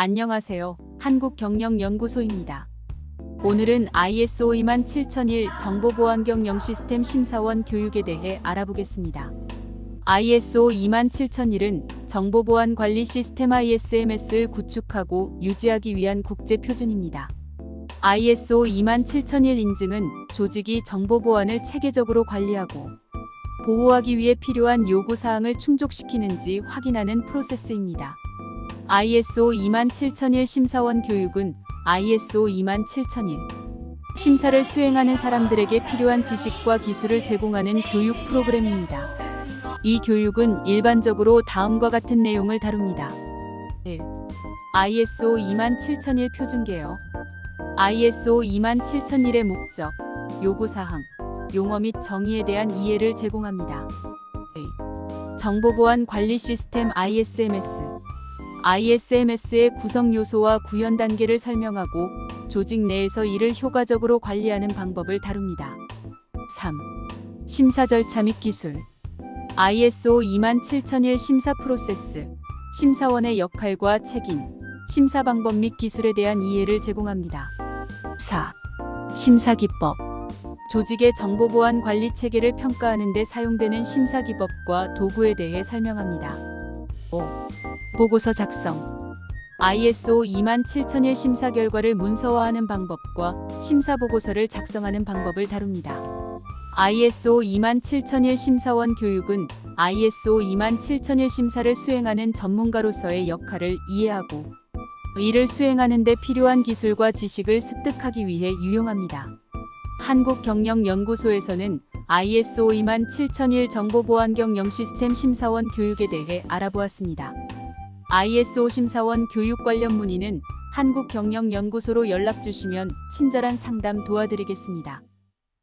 안녕하세요. 한국경영연구소입니다. 오늘은 ISO 27001 정보보안경영 시스템 심사원 교육에 대해 알아보겠습니다. ISO 27001은 정보보안 관리 시스템 ISMS를 구축하고 유지하기 위한 국제 표준입니다. ISO 27001 인증은 조직이 정보보안을 체계적으로 관리하고 보호하기 위해 필요한 요구사항을 충족시키는지 확인하는 프로세스입니다. ISO 27001 심사원 교육은 ISO 27001 심사를 수행하는 사람들에게 필요한 지식과 기술을 제공하는 교육 프로그램입니다. 이 교육은 일반적으로 다음과 같은 내용을 다룹니다. 1. ISO 27001 표준개요. ISO 27001의 목적, 요구사항, 용어 및 정의에 대한 이해를 제공합니다. 2. 정보보안 관리 시스템 ISMS ISMS의 구성 요소와 구현 단계를 설명하고 조직 내에서 이를 효과적으로 관리하는 방법을 다룹니다. 3. 심사 절차 및 기술 ISO 27001 심사 프로세스 심사원의 역할과 책임, 심사 방법 및 기술에 대한 이해를 제공합니다. 4. 심사 기법 조직의 정보보안 관리 체계를 평가하는 데 사용되는 심사 기법과 도구에 대해 설명합니다. 5. 보고서 작성 ISO 27001 심사 결과를 문서화하는 방법과 심사 보고서를 작성하는 방법을 다룹니다. ISO 27001 심사원 교육은 ISO 27001 심사를 수행하는 전문가로서의 역할을 이해하고 이를 수행하는 데 필요한 기술과 지식을 습득하기 위해 유용합니다. 한국경영연구소에서는 ISO 27001 정보보안경영 시스템 심사원 교육에 대해 알아보았습니다. ISO 심사원 교육 관련 문의는 한국경영연구소로 연락 주시면 친절한 상담 도와드리겠습니다.